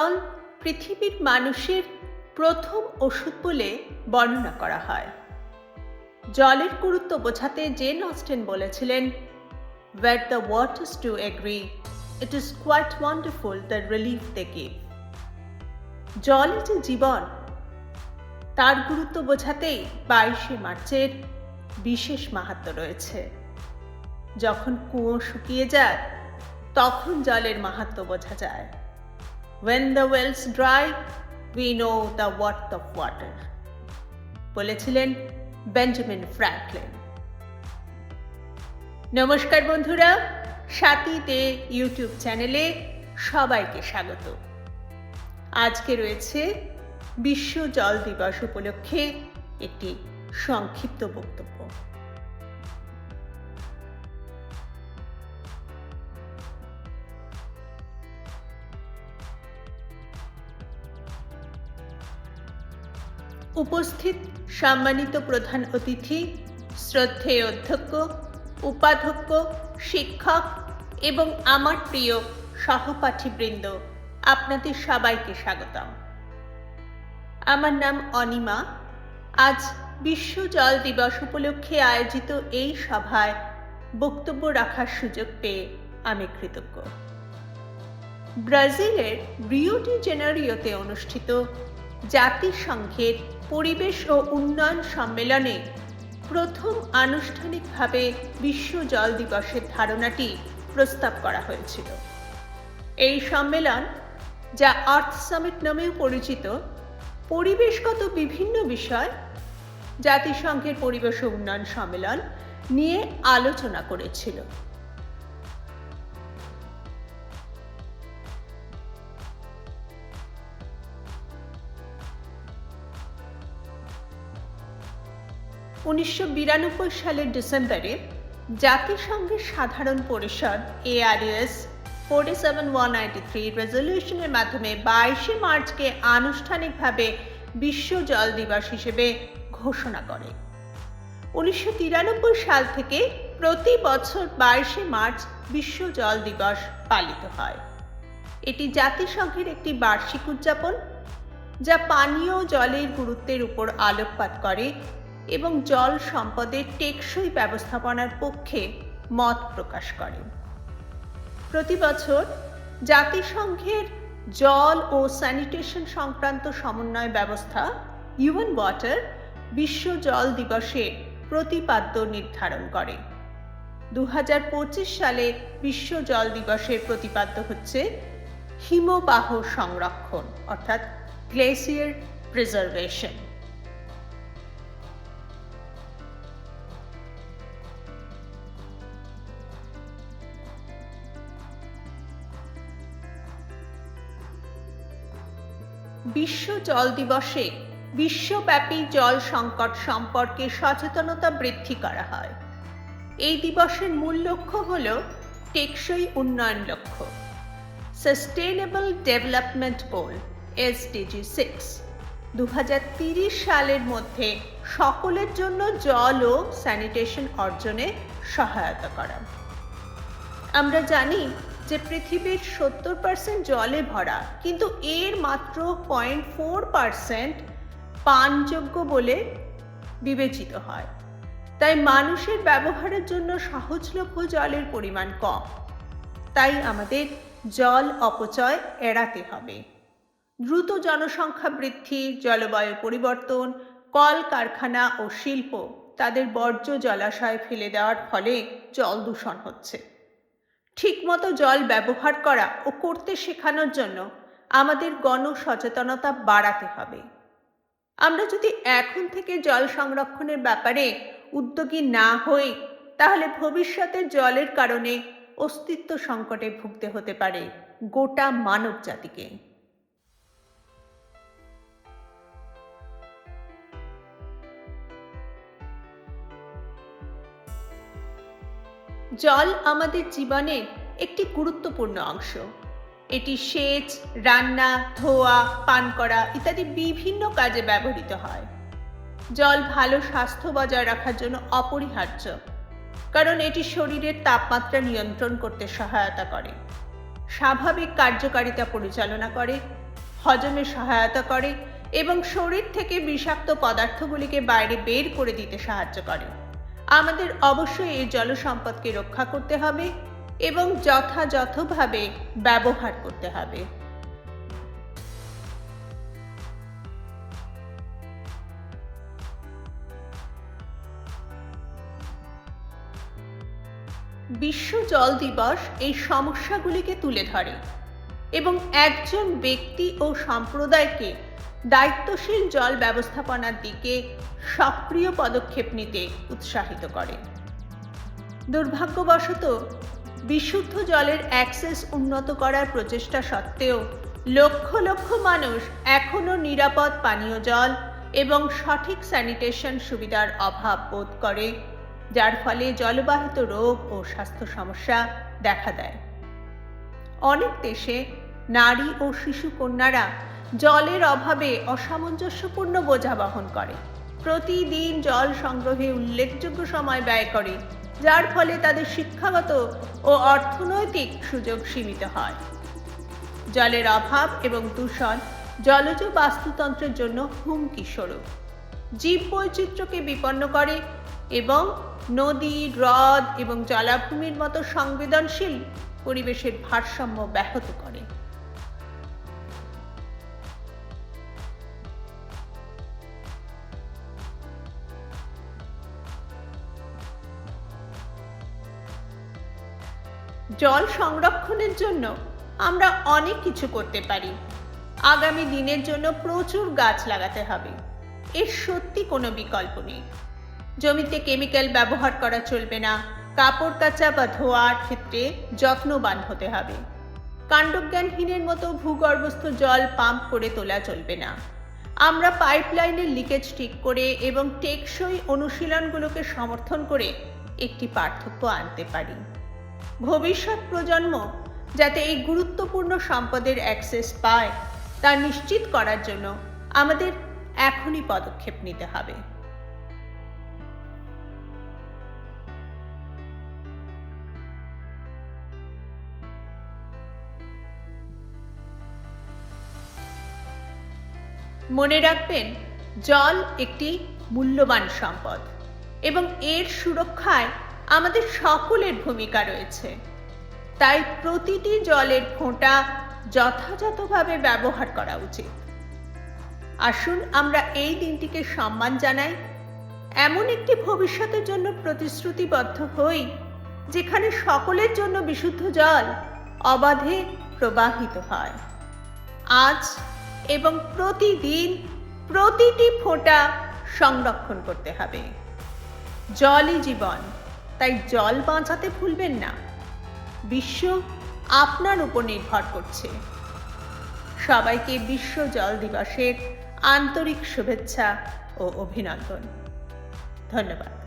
জল পৃথিবীর মানুষের প্রথম ওষুধ বলে বর্ণনা করা হয়। জলের গুরুত্ব বোঝাতে জেন অস্টেন বলেছিলেন Where the waters do agree, it is quite wonderful the relief they give. জল যে জীবন। তার গুরুত্ব বোঝাতেই বাইশে মার্চের বিশেষ মাহাত্ম রয়েছে। যখন কুয়ো শুকিয়ে যায় তখন জলের মাহাত্ম বোঝা যায়। When the wells dry, we know the worth of water. বলেছিলেন বেঞ্জামিন ফ্র্যাঙ্কলিন। নমস্কার বন্ধুরা সাথীতে ইউটিউব চ্যানেলে সবাইকে স্বাগত। আজকে রয়েছে বিশ্ব জল দিবস উপলক্ষে একটি সংক্ষিপ্ত বক্তব্য। উপস্থিত সম্মানিত প্রধান অতিথি শ্রদ্ধেয় অধ্যক্ষ উপাধ্যক্ষ, শিক্ষক এবং আমার প্রিয় সহপাঠীবৃন্দ, আপনাদের সবাইকে স্বাগতম। আমার নাম অনিমা। আজ বিশ্ব জল দিবস উপলক্ষে আয়োজিত এই সভায় বক্তব্য রাখার সুযোগ পেয়ে আমি কৃতজ্ঞ। ব্রাজিলের রিওটি জেনারিওতে অনুষ্ঠিত জাতিসংঘের পরিবেশ ও উন্নয়ন সম্মেলনে প্রথম আনুষ্ঠানিকভাবে বিশ্ব জল দিবসের ধারণাটি প্রস্তাব করা হয়েছিল। এই সম্মেলন, যা আর্থ সামিট নামেও পরিচিত, পরিবেশগত বিভিন্ন বিষয়, জাতিসংঘের পরিবেশ উন্নয়ন সম্মেলন নিয়ে আলোচনা করেছিল। উনিশশো বিরানব্বই সালের ডিসেম্বরে জাতিসংঘের সাধারণ পরিষদ ARS forty seven one ninety three রেজলিউশনের মাধ্যমে বাইশে মার্চকে আনুষ্ঠানিকভাবে বিশ্ব জল দিবস হিসেবে ঘোষণা করে। উনিশশো তিরানব্বই সাল থেকে প্রতি বছর বাইশে মার্চ বিশ্ব জল দিবস পালিত হয়। এটি জাতিসংঘের একটি বার্ষিক উদযাপন, যা পানীয় জলের গুরুত্বের উপর আলোকপাত করে এবং জল সম্পদের টেকসই ব্যবস্থাপনার পক্ষে মত প্রকাশ করে প্রতি বছর জাতিসংঘের জল ও স্যানিটেশন সংক্রান্ত সমন্বয় ব্যবস্থা ইউএন ওয়াটার বিশ্ব জল দিবসে প্রতিপাদ্য নির্ধারণ করে। দু হাজার পঁচিশ সালে বিশ্ব জল দিবসের প্রতিপাদ্য হচ্ছে হিমবাহ সংরক্ষণ, অর্থাৎ গ্লেসিয়ার প্রিজার্ভেশন বিশ্ব জল দিবসে বিশ্বব্যাপী জল সংকট সম্পর্কে সচেতনতা বৃদ্ধি করা হয়। এই দিবসের মূল লক্ষ্য হল টেকসই উন্নয়ন লক্ষ্য। Sustainable development goal SDG six দু সালের মধ্যে সকলের জন্য জল ও স্যানিটেশন অর্জনে সহায়তা করা। আমরা জানি যে পৃথিবীর সত্তর পার্সেন্ট জলে ভরা, কিন্তু এর মাত্র পয়েন্ট ফোর পার্সেন্ট পানযোগ্য বলে বিবেচিত হয়। তাই মানুষের ব্যবহারের জন্য সহজলভ্য জলের পরিমাণ কম। তাই আমাদের জল অপচয় এড়াতে হবে। দ্রুত জনসংখ্যা বৃদ্ধি, জলবায়ু পরিবর্তন কল কারখানা ও শিল্প তাদের বর্জ্য জলাশয় ফেলে দেওয়ার ফলে জল দূষণ হচ্ছে। ঠিকমতো জল ব্যবহার করা ও করতে শেখানোর জন্য আমাদের গণ সচেতনতা বাড়াতে হবে। আমরা যদি এখন থেকে জল সংরক্ষণের ব্যাপারে উদ্যোগী না হই, তাহলে ভবিষ্যতে জলের কারণে অস্তিত্ব সংকটে ভুগতে হতে পারে গোটা মানব জাতিকে জল আমাদের জীবনের একটি গুরুত্বপূর্ণ অংশ। এটি সেচ, রান্না, ধোয়া, পান করা ইত্যাদি বিভিন্ন কাজে ব্যবহৃত হয়। জল ভালো স্বাস্থ্য বজায় রাখার জন্য অপরিহার্য, কারণ এটি শরীরের তাপমাত্রা নিয়ন্ত্রণ করতে সহায়তা করে। স্বাভাবিক কার্যকারিতা পরিচালনা করে, হজমে সহায়তা করে এবং শরীর থেকে বিষাক্ত পদার্থগুলিকে বাইরে বের করে দিতে সাহায্য করে। আমাদের অবশ্যই এই জল সম্পদকে রক্ষা করতে হবে এবং যথাযথভাবে ব্যবহার করতে হবে। বিশ্ব জল দিবস এই সমস্যাগুলিকে তুলে ধরে এবং একজন ব্যক্তি ও সম্প্রদায়কে দায়িত্বশীল জল ব্যবস্থাপনার দিকে সক্রিয় পদক্ষেপ নিতে উৎসাহিত করে। দুর্ভাগ্যবশত, বিশুদ্ধ জলের অ্যাক্সেস উন্নত করার প্রচেষ্টা সত্ত্বেও লক্ষ লক্ষ মানুষ এখনও নিরাপদ পানীয় জল এবং সঠিক স্যানিটেশন সুবিধার অভাব বোধ করে, যার ফলে জলবাহিত রোগ ও স্বাস্থ্য সমস্যা দেখা দেয়। অনেক দেশে নারী ও শিশু কন্যারা জলের অভাবে অসামঞ্জস্যপূর্ণ বোঝা বহন করে। প্রতিদিন জল সংগ্রহে উল্লেখযোগ্য সময় ব্যয় করে, যার ফলে তাদের শিক্ষাগত ও অর্থনৈতিক সুযোগ সীমিত হয়। জলের অভাব এবং দূষণ জলজ বাস্তুতন্ত্রের জন্য হুমকি স্বরূপ। জীব বৈচিত্র্যকে বিপন্ন করে এবং নদী, হ্রদ এবং জলাভূমির মতো সংবেদনশীল পরিবেশের ভারসাম্য ব্যাহত করে। জল সংরক্ষণের জন্য আমরা অনেক কিছু করতে পারি। আগামী দিনের জন্য প্রচুর গাছ লাগাতে হবে। এর সত্যি কোনো বিকল্প নেই। জমিতে কেমিক্যাল ব্যবহার করা চলবে না। কাপড় কাচা বা ধোয়ার ক্ষেত্রে যত্নবান হতে হবে। কাণ্ডজ্ঞানহীনের মতো ভূগর্ভস্থ জল পাম্প করে তোলা চলবে না। আমরা পাইপলাইনের লিকেজ ঠিক করে এবং টেকসই অনুশীলনগুলোকে সমর্থন করে একটি পার্থক্য আনতে পারি। ভবিষ্যৎ প্রজন্ম যাতে এই গুরুত্বপূর্ণ সম্পদের অ্যাক্সেস পায়, তা নিশ্চিত করার জন্য আমাদের এখনই পদক্ষেপ নিতে হবে। মনে রাখবেন, জল একটি মূল্যবান সম্পদ এবং এর সুরক্ষায় আমাদের সকলের ভূমিকা রয়েছে। তাই প্রতিটি জলের ফোঁটা যথাযথভাবে ব্যবহার করা উচিত। আসুন আমরা এই দিনটিকে সম্মান জানাই। এমন একটি ভবিষ্যতের জন্য প্রতিশ্রুতিবদ্ধ হই, যেখানে সকলের জন্য বিশুদ্ধ জল অবাধে প্রবাহিত হয়। আজ এবং প্রতিদিন প্রতিটি ফোঁটা সংরক্ষণ করতে হবে। জলই জীবন। তাই জল বাঁচাতে ভুলবেন না। বিশ্ব আপনার উপর নির্ভর করছে। সবাইকে বিশ্ব জল দিবসের আন্তরিক শুভেচ্ছা ও অভিনন্দন। ধন্যবাদ।